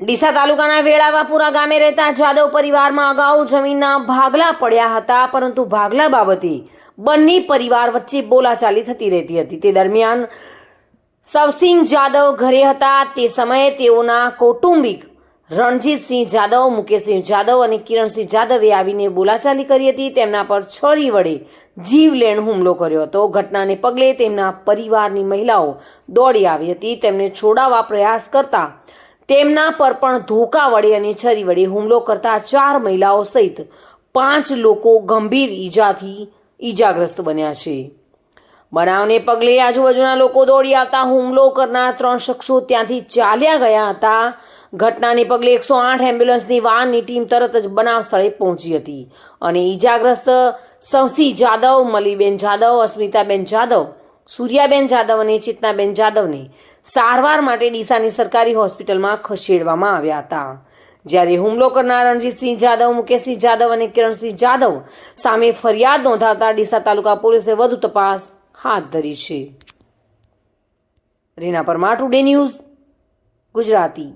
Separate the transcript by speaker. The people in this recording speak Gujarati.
Speaker 1: ડીસા તાલુકાના વેળાવાપુરા ગામે રહેતા જાદવ પરિવારમાં અગાઉ જમીનના ભાગલા પડ્યા હતા, પરંતુ ભાગલા બાબતે બંને પરિવાર વચ્ચે બોલાચાલી થતી રહેતી હતી. તે દરમિયાન સવસિંહ જાદવ ઘરે હતા. તે સમયે તેઓના કૌટુંબિક રણજીતસિંહ જાદવ, મુકેશસિંહ જાદવ અને કિરણસિંહ જાદવે આવીને બોલાચાલી કરી હતી. તેમના પર છરી વડે જીવલેણ હુમલો કર્યો હતો. ઘટનાને પગલે તેમના પરિવારની મહિલાઓ દોડી આવી હતી. તેમને છોડાવવા પ્રયાસ કરતા તેમના પર પણ ધોકા વડે અને છરી વડે હુમલો કરતા ચાર મહિલાઓ સહિત પાંચ લોકો ગંભીર ઈજાથી ઈજાગ્રસ્ત બન્યા છે. બનાવને પગલે આજુબાજુના લોકો દોડી આવતા હુમલો કરનાર ત્રણ શખ્સો ત્યાંથી ચાલ્યા ગયા હતા. ઘટનાને પગલે એકસો આઠ એમ્બ્યુલન્સની વાનની ટીમ તરત જ બનાવ સ્થળે પહોંચી હતી અને ઈજાગ્રસ્ત સવસી જાદવ, મલીબેન જાદવ, અસ્મિતાબેન જાદવ સૂર્યાબેન જાદવ અને ચેતનાબેન જાદવને સારવાર માટે ડીસાની સરકારી હોસ્પિટલમાં ખસેડવામાં આવ્યા હતા. જ્યારે હુમલો કરનાર રણજીતસિંહ જાદવ મુકેશસિંહ જાદવ અને કિરણસિંહ જાદવ સામે ફરિયાદ નોંધાવતા ડીસા તાલુકા પોલીસે વધુ તપાસ હાથ ધરી છે. Reena Parmar, today news Gujarati.